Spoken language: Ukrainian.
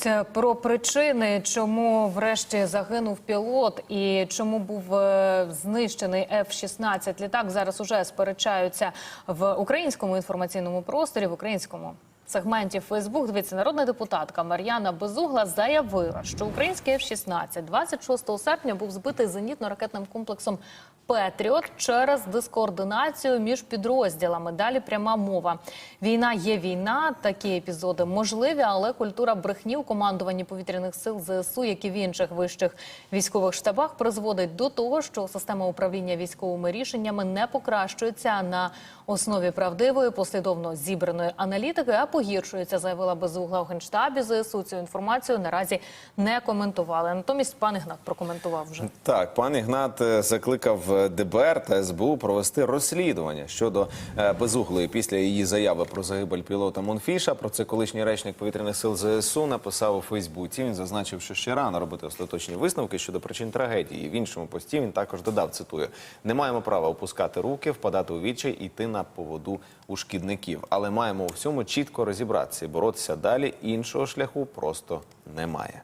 Ось е, про причини, чому врешті загинув пілот і чому був е, знищений F-16 літак. Зараз уже сперечаються в українському інформаційному просторі, в українському. Сегменті Фейсбук дивіться, народна депутатка Мар'яна Безугла заявила, що український F-16 26 серпня був збитий зенітно-ракетним комплексом Петріот через дискоординацію між підрозділами. Далі пряма мова. Війна є війна. Такі епізоди можливі, але культура брехні у командуванні повітряних сил ЗСУ, як і в інших вищих військових штабах, призводить до того, що система управління військовими рішеннями не покращується на основі правдивої, послідовно зібраної аналітики, а погіршується, заявила безугла у генштабі ЗСУ. Цю інформацію наразі не коментували. Натомість пан Ігнат прокоментував вже. Так, пан Ігнат е, закликав е, ДБР та СБУ провести розслідування щодо е, безуглої після її заяви про загибель пілота Монфіша. Про це колишній речник повітряних сил ЗСУ написав у Фейсбуці. Він зазначив, що ще рано робити остаточні висновки щодо причин трагедії. В іншому пості він також додав: цитую: не маємо права опускати руки, впадати у відчай і йти на поводу у шкідників, але маємо у всьому чітко розібратися і боротися далі. Іншого шляху просто немає.